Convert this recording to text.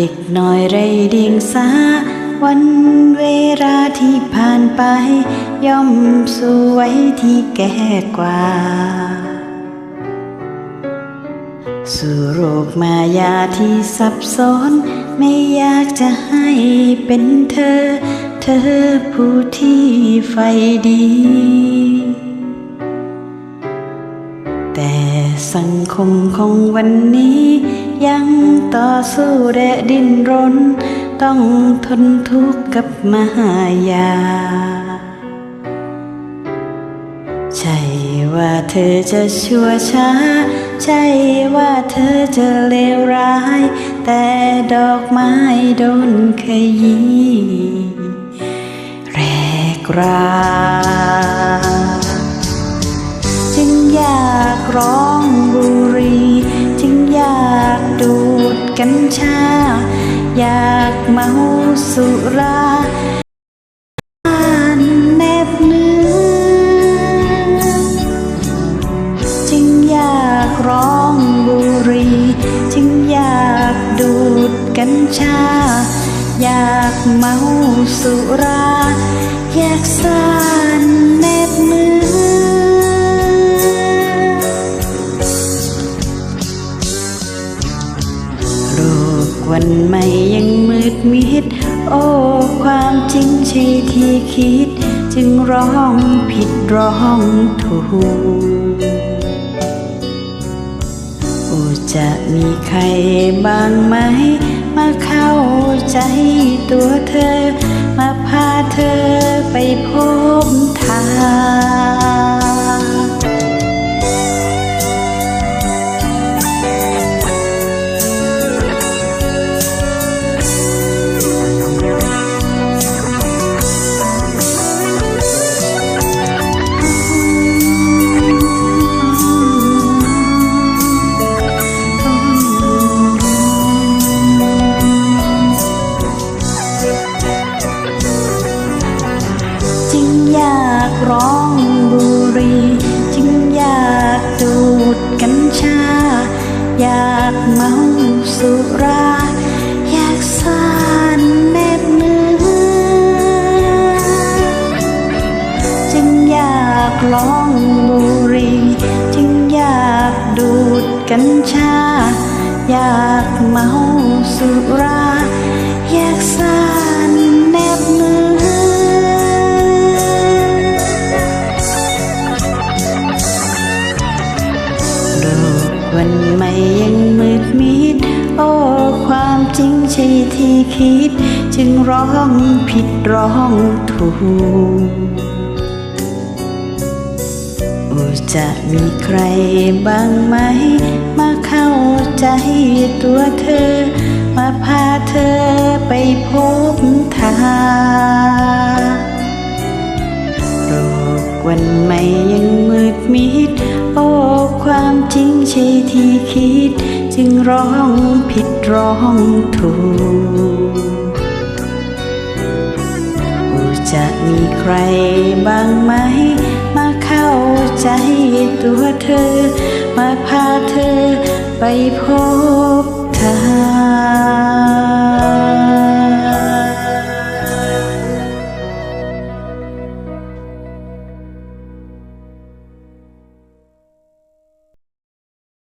เด็กน้อยไรเดียงสา วันเวลาที่ผ่านไป ย่อมสวยที่แก่กว่า สู่โรคมายาที่ซับซ้อน ไม่อยากจะให้เป็นเธอ เธอผู้ที่ไฟดี แต่สังคมของวันนี้ ยังต่อสู้และดิ้นรน ต้องทนทุกข์กับมหายา ใช่ว่าเธอจะชั่วช้า ใช่ว่าเธอจะเลวร้าย แต่ดอกไม้โดนขยี้แรกรา กัญชา อยากเมาสุราแนบเนื้อจึงอยากร้องบุรีจึงอยากดูดกัญชา อยากเมาสุรา อยากสา วันใหม่ยังมืดมิด โอ้ ความจริงใช่ที่คิด จึงร้องผิดร้องถูก โอ้จะมีใครบ้างไหม มาเข้าใจตัวเธอ มาพาเธอไปพบ ร้องบุรีจึงอยากดูดกัญชา อยากเมาสุรา อยากสานแนบเนื้อ จึงอยากร้องบุรีจึงอยากดูดกัญชา อยากเมาสุรา วันใหม่ยังมืดมิด โอ้ ความจริงใช่ที่คิด จึงร้องผิดร้องถูกโอ้จะมีใครบ้างไหม มาเข้าใจตัวเธอ มาพาเธอไปพบทางโลกวันใหม่ ใช่ที่คิด จึงร้องผิดร้องถูกจะมีใครบ้างไหม มาเข้าใจตัวเธอ มาพาเธอไปพบทาง